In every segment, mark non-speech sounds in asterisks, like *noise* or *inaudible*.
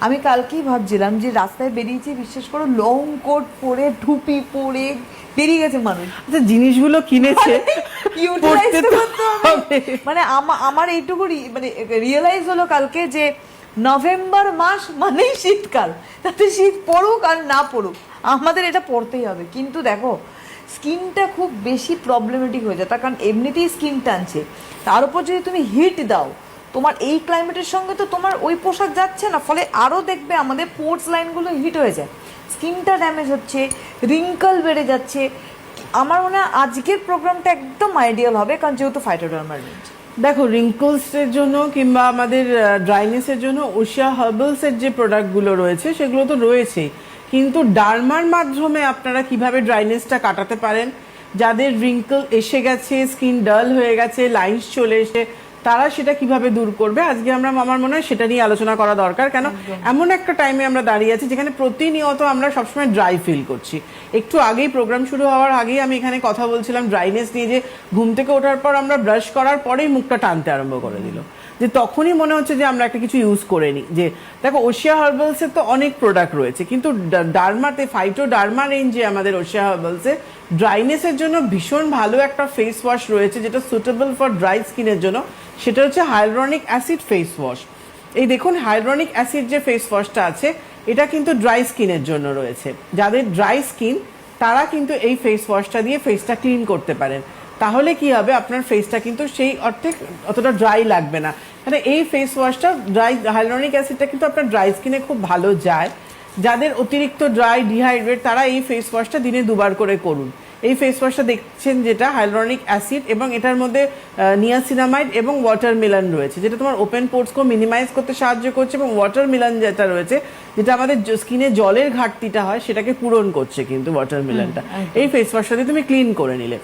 আমি কালকেই ভাবছিলাম যে রাস্তায় বেরিয়েছি বিশ্বাস করো লং কোট পরে টুপি পরে বেরিয়ে গেছে মানুষ। আচ্ছা জিনিসগুলো কিনেছে। মানে আমা- আমার এইটুকু মানে রিয়েলাইজ হলো কালকে যে নভেম্বর মাস মানেই শীতকাল। তাতে শীত পড়ুক আর না পড়ুক আমাদের এটা পড়তেই হবে। কিন্তু দেখো স্কিনটা খুব বেশি প্রবলেমেটিক হয়ে যায়। তার কারণ এমনিতেই স্কিন টানছে। তার উপর যদি তুমি হিট দাও তোমার এই ক্লাইমেটের সঙ্গে তো তোমার ওই পোশাক যাচ্ছে না, ফলে আরও দেখবে আমাদের পোর্টস লাইনগুলো হিট হয়ে যায়। স্কিনটা ড্যামেজ হচ্ছে রিঙ্কল বেড়ে যাচ্ছে। আমার মনে হয় আজকের প্রোগ্রামটা একদম আইডিয়াল হবে, কারণ যেহেতু ফাইটোডার্মার দেখো রিঙ্কলসের জন্য কিংবা আমাদের ড্রাইনেসের জন্য ওশিয়া হার্বালসের যে প্রোডাক্টগুলো রয়েছে, সেগুলো তো রয়েছেই। কিন্তু ডার্মার মাধ্যমে আপনারা কীভাবে ড্রাইনেসটা কাটাতে পারেন? যাদের রিঙ্কল এসে গেছে স্কিন ডাল হয়ে গেছে লাইন্স চলে এসে তারা সেটা কীভাবে দূর করবে? আজকে আমরা আমার মনে হয় সেটা নিয়ে আলোচনা করা দরকার। কেন? এমন একটা টাইমে আমরা দাঁড়িয়ে আছি যেখানে প্রতিনিয়ত আমরা সবসময় ড্রাই ফিল করছি। একটু আগেই প্রোগ্রাম শুরু হওয়ার আগেই আমি এখানে কথা বলছিলাম ড্রাইনেস নিয়ে যে ঘুম থেকে ওঠার পর আমরা ব্রাশ করার পরেই মুখটা টানতে আরম্ভ করে দিল। যে তখনই মনে হচ্ছে যে আমরা একটা কিছু ইউজ করে নিই যে দেখো ওশিয়া হার্বালসের তো অনেক প্রোডাক্ট রয়েছে, কিন্তু ডার্মাতে ফাইটো ডার্মা রেঞ্জে আমাদের ওশিয়া হার্বালসে ড্রাইনেসের জন্য ভীষণ ভালো একটা ফেস ওয়াশ রয়েছে, যেটা সুটেবল ফর ড্রাই স্কিনের জন্য। সেটা হচ্ছে হাইলরনিক অ্যাসিড ফেস ওয়াশ এই দেখুন হাইলরনিক অ্যাসিড যে ফেস ওয়াশটা আছে, এটা কিন্তু ড্রাই স্কিনের জন্য রয়েছে। যাদের ড্রাই স্কিন তারা কিন্তু এই ফেস ওয়াশটা দিয়ে ফেসটা ক্লিন করতে পারেন। তাহলে কি হবে? আপনার ফেসটা কিন্তু সেই অর্থে অতটা ড্রাই লাগবে না। মানে এই ফেস ওয়াশটা ড্রাই হাইলরনিক অ্যাসিডটা কিন্তু আপনার ড্রাই স্কিনে খুব ভালো যায়। যাদের অতিরিক্ত ড্রাই ডিহাইড্রেট তারা এই ফেস ওয়াশটা দিনে দুবার করে করুন। এই ফেস ওয়াশটা দেখছেন যেটা হাইলরনিক অ্যাসিড এবং এটার মধ্যে নিয়াসিনামাইড এবং ওয়াটারমেলন রয়েছে যেটা তোমার ওপেন পোর্টসকে মিনিমাইজ করতে সাহায্য করছে এবং ওয়াটার ওয়াটারমেলন যেটা রয়েছে যেটা আমাদের স্কিনে জলের ঘাটতিটা হয় সেটাকে পূরণ করছে কিন্তু ওয়াটার ওয়াটারমেলনটা এই ফেস ওয়াশটা দিয়ে তুমি ক্লিন করে নিলে।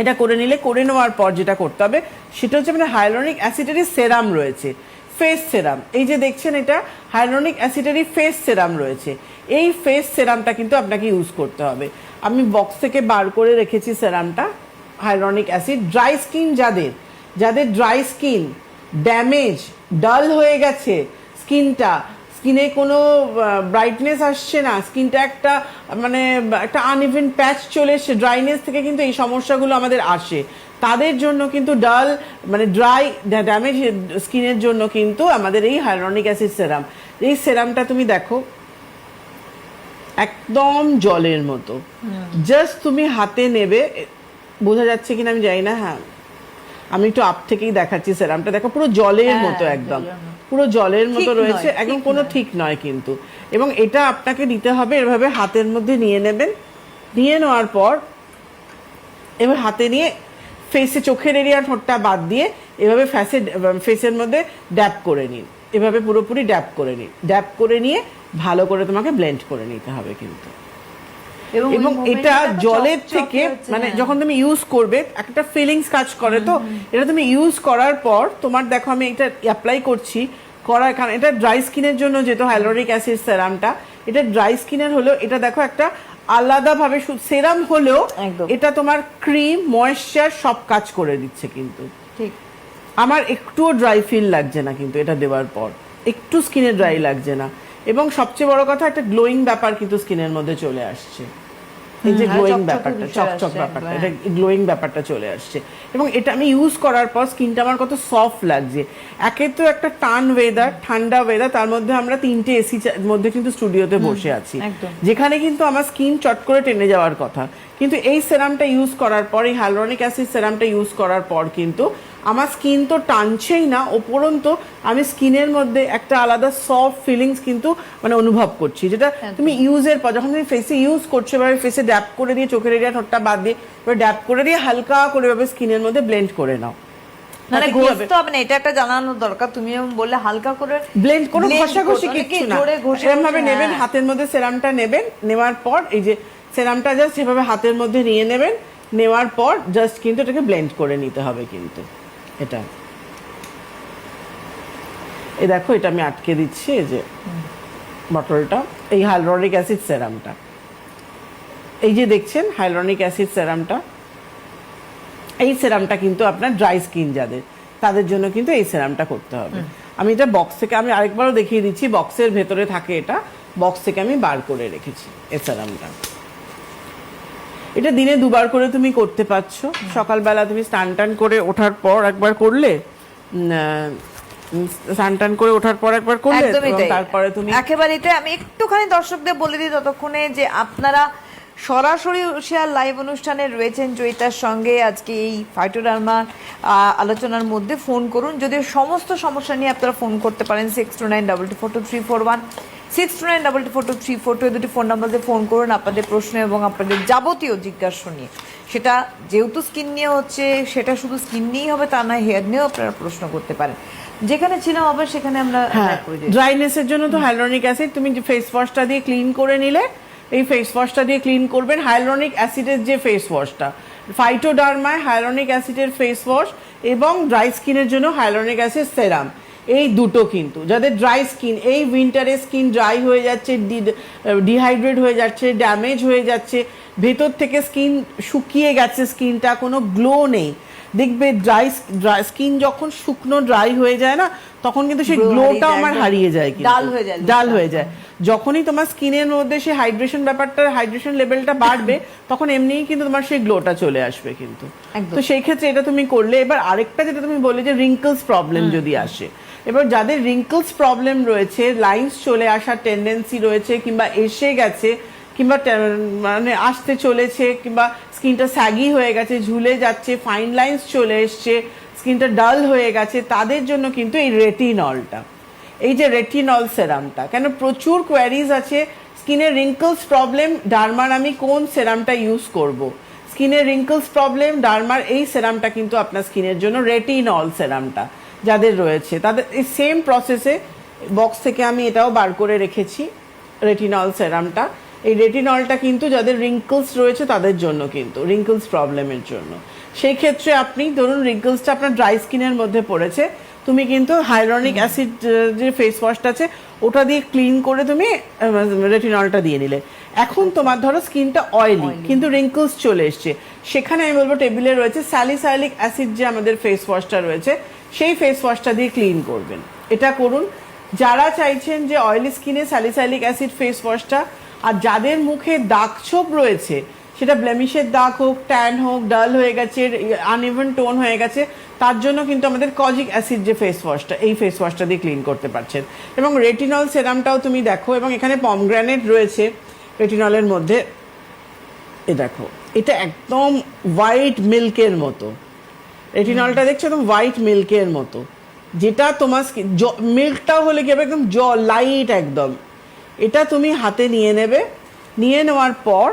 এটা করে নিলে, করে নেওয়ার পর যেটা করতে হবে, সেটা হচ্ছে মানে হাইলরনিক অ্যাসিডেরই সেরাম রয়েছে ফেস সেরাম এই যে দেখছেন এটা হাইলরনিক অ্যাসিডেরই ফেস সেরাম রয়েছে। এই ফেস সেরামটা কিন্তু আপনাকে ইউজ করতে হবে। আমি বক্স থেকে বার করে রেখেছি সেরামটা হাইলরনিক অ্যাসিড ড্রাই স্কিন যাদের যাদের ড্রাই স্কিন ড্যামেজ ডাল হয়ে গেছে স্কিনটা স্কিনে কোনো ব্রাইটনেস আসছে না। স্কিনটা একটা মানে একটা আনইভেন প্যাচ চলে এসছে। ড্রাইনেস থেকে কিন্তু এই সমস্যাগুলো আমাদের আসে। তাদের জন্য কিন্তু ডাল মানে ড্রাই ড্যামেজ স্কিনের জন্য কিন্তু আমাদের এই হাইলরনিক অ্যাসিড সেরাম এই সেরামটা তুমি দেখো একদম জলের মতো। জাস্ট তুমি হাতে নেবে বোঝা যাচ্ছে কিনা আমি জানি না হ্যাঁ। আমি একটু আপ থেকেই দেখাচ্ছি সেরামটা দেখো পুরো জলের হ্যাঁ, মতো একদম। পুরো জলের মতো রয়েছে একদম কোনো ঠিক নয় কিন্তু। এবং এটা আপনাকে দিতে হবে এভাবে হাতের মধ্যে নিয়ে নেবেন। নিয়ে নেওয়ার পর এবার হাতে নিয়ে ফেসে চোখের এরিয়ার ঠোঁটটা বাদ দিয়ে এভাবে ফ্যাসে ফেসের মধ্যে ড্যাপ করে নিন। এভাবে পুরোপুরি ড্যাপ করে নিন। ড্যাপ করে নিয়ে ভালো করে তোমাকে ব্লেন্ড করে নিতে হবে কিন্তু। এবং এটা জলের থেকে মানে হ্যাঁ। যখন তুমি ইউজ করবে একটা ফিলিংস কাজ করে তো। এটা তুমি ইউজ করার পর তোমার দেখো আমি এটা অ্যাপ্লাই করছি করার কারণ এটা ড্রাই স্কিনের জন্য যেহেতু হাইলোরিক অ্যাসিড সেরামটা এটা ড্রাই স্কিনের হলেও এটা দেখো একটা আলাদাভাবে সেরাম হলেও। এটা তোমার ক্রিম ময়েশ্চার সব কাজ করে দিচ্ছে কিন্তু। ঠিক। আমার একটুও ড্রাই ফিল লাগছে না কিন্তু এটা দেওয়ার পর। একটু স্কিনে ড্রাই লাগছে না। এবং সবচেয়ে বড় কথা একটা গ্লোয়িং ব্যাপার কিন্তু স্কিনের মধ্যে চলে আসছে। এই যে গ্লোয়িং ব্যাপারটা চকচক ব্যাপারটা এটা গ্লোয়িং ব্যাপারটা চলে আসছে। এবং এটা আমি ইউজ করার পর স্কিনটা আমার কত সফট লাগছে। একে তো একটা টান ওয়েদার ঠান্ডা ওয়েদার তার মধ্যে আমরা তিনটে এসি মধ্যে কিন্তু স্টুডিওতে বসে আছি। যেখানে কিন্তু আমার স্কিন চট করে টেনে যাওয়ার কথা। কিন্তু এই সেরামটা ইউজ করার পর এই হাইলোরনিক অ্যাসিড সেরামটা ইউজ করার পর কিন্তু আমার স্কিন তো টানছেই না উপরন্ত আমি স্কিনের মধ্যে একটা আলাদা সফট ফিলিংস কিন্তু মানে অনুভব করছি যেটা তুমি ইউজের পর যখন তুমি ফেসে ইউজ করছ এভাবে ফেসে ড্যাপ করে দিয়ে চোখের এরিয়া ঠোঁটটা বাদ দিয়ে এবার ড্যাপ করে দিয়ে হালকা করে এভাবে স্কিনের মধ্যে ব্লেন্ড করে নাও মানে? ঘষতে হবে না এটা একটা জানানোর দরকার তুমি বললে হালকা করে ব্লেন্ড কোনো blend ঘষাঘষি করতে- না এরকম ভাবে নেবেন হ্যাঁ। হাতের মধ্যে সেরামটা নেবেন নেওয়ার পর এই যে সেরামটা জাস্ট হাতের মধ্যে নিয়ে নেবেন নেওয়ার পর জাস্ট কিন্তু এটাকে ব্লেন্ড করে নিতে হবে কিন্তু এটা। এই দেখো এটা আমি আটকে দিচ্ছি এই যে বটলটা। এই হাইলরনিক অ্যাসিড সেরামটা। এই যে দেখছেন হাইলরনিক অ্যাসিড সেরামটা। এই সেরামটা কিন্তু আপনার ড্রাই স্কিন যাদের তাদের জন্য কিন্তু এই সেরামটা করতে হবে। আমি এটা বক্স থেকে আমি আরেকবারও দেখিয়ে দিচ্ছি বক্সের ভেতরে থাকে এটা বক্স থেকে আমি বার করে রেখেছি এই সেরামটা। এটা দিনে দুবার করে তুমি করতে পারছ। সকালবেলা তুমি স্নান টান করে ওঠার পর একবার করলে স্নান টান করে ওঠার পর একবার করলে তারপরে তুমি একেবারে তাই আমি একটুখানি দর্শকদের বলে দিই ততক্ষণে যে আপনারা সরাসরি শেয়ার লাইভ অনুষ্ঠানে রয়েছেন জয়িতার সঙ্গে। আজকে এই ফাইটোডার্মা আলোচনার মধ্যে ফোন করুন। যদি সমস্ত সমস্যা নিয়ে আপনারা ফোন করতে পারেন six two nine double two four two three four one six two nine double two four two three four two দুটি ফোন নাম্বারে ফোন করুন আপনাদের প্রশ্ন এবং আপনাদের যাবতীয় জিজ্ঞাসা নিয়ে। সেটা যেহেতু স্কিন নিয়ে হচ্ছে সেটা শুধু স্কিন নিয়েই হবে তা নয় হেয়ার নিয়েও আপনারা প্রশ্ন করতে পারেন। যেখানে ছিলাম আবার সেখানে আমরা হ্যাঁ ড্রাইনেসের জন্য তো হাইলোনিক অ্যাসিড তুমি যে ফেস ওয়াশটা দিয়ে ক্লিন করে নিলে এই ফেস ওয়াশটা দিয়ে ক্লিন করবেন হাইলোনিক অ্যাসিডের যে ফেস ওয়াশটা ফাইটোডার্মায় হাইলোনিক অ্যাসিডের ফেস ওয়াশ এবং ড্রাই স্কিনের জন্য হাইলোনিক অ্যাসিড সেরাম এই দুটো কিন্তু। যাদের ড্রাই স্কিন এই উইন্টারে স্কিন ড্রাই হয়ে যাচ্ছে ডিহাইড্রেট হয়ে যাচ্ছে ড্যামেজ হয়ে যাচ্ছে ভেতর থেকে স্কিন শুকিয়ে গেছে স্কিনটা কোনো গ্লো নেই। দেখবে ড্রাই ড্রাই স্কিন যখন শুকনো ড্রাই হয়ে যায় না তখন কিন্তু সেই গ্লোটা আমার হারিয়ে যায় ডাল হয়ে যায় ডাল হয়ে যায়। যখনই তোমার স্কিনের মধ্যে সেই হাইড্রেশন ব্যাপারটা হাইড্রেশন লেভেলটা বাড়বে *coughs* তখন এমনিই কিন্তু তোমার সেই গ্লোটা চলে আসবে কিন্তু। তো সেই ক্ষেত্রে এটা তুমি করলে এবার আরেকটা যেটা তুমি বললে যে রিঙ্কলস প্রবলেম যদি আসে এবার যাদের রিঙ্কলস প্রবলেম রয়েছে লাইন্স চলে আসার টেন্ডেন্সি রয়েছে, কিংবা এসে গেছে, কিংবা মানে আসতে চলেছে, কিংবা স্কিনটা স্যাগি হয়ে গেছে, ঝুলে যাচ্ছে ফাইন লাইন্স চলে এসছে, স্কিনটা ডাল হয়ে গেছে, তাদের জন্য কিন্তু এই রেটিনলটা এই যে রেটিনল সেরামটা কেন প্রচুর কোয়ারিজ আছে স্কিনের রিঙ্কলস প্রবলেম ডার্মার আমি কোন সেরামটা ইউজ করব। স্কিনের রিঙ্কলস প্রবলেম ডার্মার এই সেরামটা কিন্তু আপনার স্কিনের জন্য রেটিনল সেরামটা যাদের রয়েছে। তাদের এই সেম প্রসেসে বক্স থেকে আমি এটাও বার করে রেখেছি রেটিনল সেরামটা এই রেটিনলটা কিন্তু যাদের রিঙ্কলস রয়েছে তাদের জন্য কিন্তু রিঙ্কলস প্রবলেমের জন্য। সেই ক্ষেত্রে আপনি ধরুন রিঙ্কলসটা আপনার ড্রাই স্কিনের মধ্যে পড়েছে তুমি কিন্তু হাইরনিক অ্যাসিড যে ফেস ওয়াশটা আছে ওটা দিয়ে ক্লিন করে তুমি রেটিনলটা দিয়ে নিলে এখন তোমার ধরো স্কিনটা অয়েলি কিন্তু রিঙ্কলস চলে এসছে। সেখানে আমি বলব টেবিলে রয়েছে স্যালিসাইলিক অ্যাসিড যে আমাদের ফেস ওয়াশটা রয়েছে সেই ফেস ওয়াশটা দিয়ে ক্লিন করবেন। এটা করুন। যারা চাইছেন যে অয়েলি স্কিনে স্যালিসাইলিক অ্যাসিড ফেস ওয়াশটা আর যাদের মুখে দাগ ছোপ রয়েছে, সেটা ব্লেমিশের দাগ হোক ট্যান হোক ডাল হয়ে গেছে আনইভেন টোন হয়ে গেছে, তার জন্য কিন্তু আমাদের কজিক অ্যাসিড যে ফেস ওয়াশটা এই ফেস ওয়াশটা দিয়ে ক্লিন করতে পারছেন। এবং রেটিনল সেরামটাও তুমি দেখো, এবং এখানে পমগ্রানেট রয়েছে রেটিনলের মধ্যে। এ দেখো, এটা একদম হোয়াইট মিল্কের মতো। রেটিনলটা দেখছ? একদম হোয়াইট মিল্কের মতো। যেটা তোমার মিল্কটাও হলে কি হবে? একদম জ লাইট একদম। এটা তুমি হাতে নিয়ে নেবে। নিয়ে নেওয়ার পর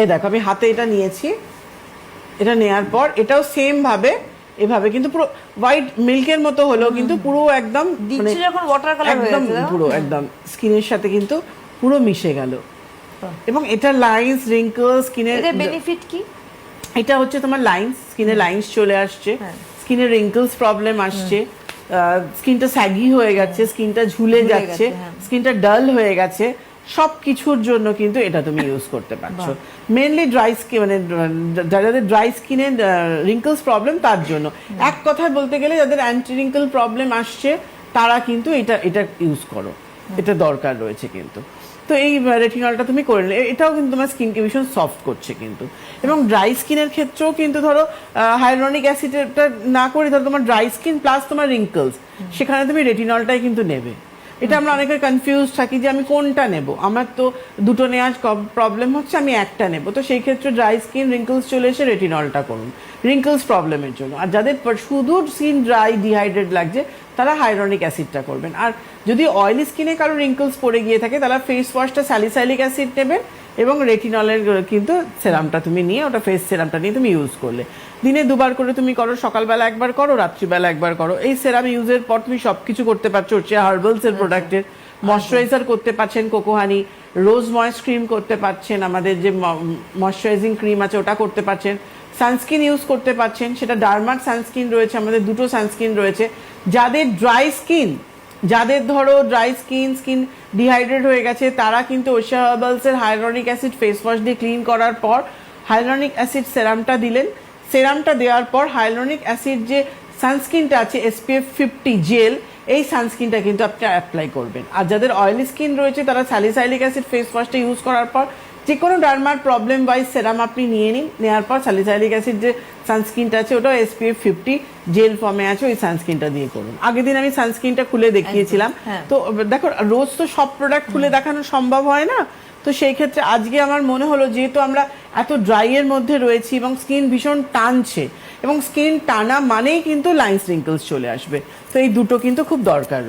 এই দেখো আমি হাতে এটা নিয়েছি। এটা নেয়ার পর এটাও সেম ভাবে এভাবে কিন্তু পুরো হোয়াইট মিল্কের মতো হলো কিন্তু পুরো একদম মানে একদম পুরো একদম স্কিনের সাথে কিন্তু পুরো মিশে গেল। এবং এটা লাইন্স রিঙ্কল স্কিনের এদের বেনিফিট কি? এটা হচ্ছে তোমার লাইন্স স্কিনে লাইন্স চলে আসছে। হ্যাঁ। স্কিনে রিঙ্কলস প্রবলেম আসছে। স্কিনটা স্যাগি হয়ে গেছে স্কিনটা ঝুলে যাচ্ছে হ্যাঁ। স্কিনটা ডাল হয়ে গেছে সব কিছুর জন্য কিন্তু এটা তুমি ইউজ করতে পারছ। মেনলি ড্রাই স্কিন মানে যাদের ড্রাই স্কিনে রিঙ্কলস প্রবলেম তার জন্য। এক কথায় বলতে গেলে যাদের অ্যান্টি রিঙ্কল প্রবলেম আসছে তারা কিন্তু এটা এটা ইউজ করো। এটা দরকার রয়েছে কিন্তু। তো এই রেটিনলটা তুমি করে নিলে। এটাও কিন্তু তোমার স্কিনকে ভীষণ সফট করছে কিন্তু। এবং ড্রাই স্কিনের ক্ষেত্রেও কিন্তু ধরো হাইড্রনিক অ্যাসিডটা না করে ধরো তোমার ড্রাই স্কিন প্লাস তোমার রিঙ্কলস সেখানে তুমি রেটিনলটাই কিন্তু নেবে। এটা আমরা অনেকে কনফিউজ থাকি যে আমি কোনটা নেব। আমার তো দুটো নেওয়ার প্রবলেম হচ্ছে, আমি একটা নেব। তো সেই ক্ষেত্রে ড্রাই স্কিন রিঙ্কলস চলে এসে রেটিনলটা করুন। রিঙ্কলস প্রবলেমের জন্য। আর যাদের শুধু স্কিন ড্রাই ডিহাইড্রেট লাগছে, তারা হাইড্রনিক অ্যাসিডটা করবেন। আর যদি অয়েলি স্কিনে কারও রিঙ্কলস পড়ে গিয়ে থাকে, তারা ফেস ওয়াশটা স্যালিসাইলিক অ্যাসিড নেবেন। এবং রেটিনলের কিন্তু সেরামটা তুমি নিয়ে ওটা ফেস সেরামটা নিয়ে তুমি ইউজ করলে। দিনে দুবার করে তুমি করো সকালবেলা একবার করো রাত্রিবেলা একবার করো। এই সেরাম ইউজের পর তুমি সব কিছু করতে পারছ হচ্ছে হার্বালসের প্রোডাক্টের ময়শ্চারাইজার করতে পারছেন কোকোহানি রোজ ময়েস ক্রিম করতে পারছেন আমাদের যে ময়শ্চারাইজিং ক্রিম আছে ওটা করতে পারছেন। সানস্ক্রিন ইউজ করতে পারছেন সেটা ডার্মার সানস্ক্রিন রয়েছে আমাদের দুটো সানস্ক্রিন রয়েছে। যাদের ড্রাই স্কিন যাদের ধরো ড্রাই স্কিন স্কিন ডিহাইড্রেট হয়ে গেছে, তারা কিন্তু ওশিয়া হার্বালসের হাইরনিক অ্যাসিড ফেস ওয়াশ দিয়ে ক্লিন করার পর হাইলোনিক অ্যাসিড সেরামটা দিলেন। সেরামটা দেওয়ার পর হাইলোনিক অ্যাসিড যে সানস্ক্রিনটা আছে এসপিএফ ফিফটি জেল এই সানস্ক্রিনটা কিন্তু আপনি অ্যাপ্লাই করবেন। আর যাদের অয়েলি স্কিন রয়েছে, তারা স্যালিসাইলিক অ্যাসিড ফেস ওয়াশটা ইউজ করার পর যে কোনো ডার্মার প্রবলেম ওয়াইজ সেরাম আপনি নিয়ে নিন। নেওয়ার পর স্যালিসাইলিক অ্যাসিড যে সানস্ক্রিনটা আছে ওটা এসপিএফ ফিফটি জেল ফর্মে আছে ওই সানস্ক্রিনটা দিয়ে করুন। আগের দিন আমি সানস্ক্রিনটা খুলে দেখিয়েছিলাম। হ্যাঁ। তো দেখো রোজ তো সব প্রোডাক্ট খুলে দেখানো সম্ভব হয় না। তো সেই ক্ষেত্রে আজকে আমার মনে হলো যেহেতু আমরা এত ড্রাই এর মধ্যে রয়েছি এবং স্কিন ভীষণ টানছে এবং স্কিন টানা মানেই কিন্তু লাইন রিঙ্কলস চলে আসবে। তো এই দুটো কিন্তু খুব দরকার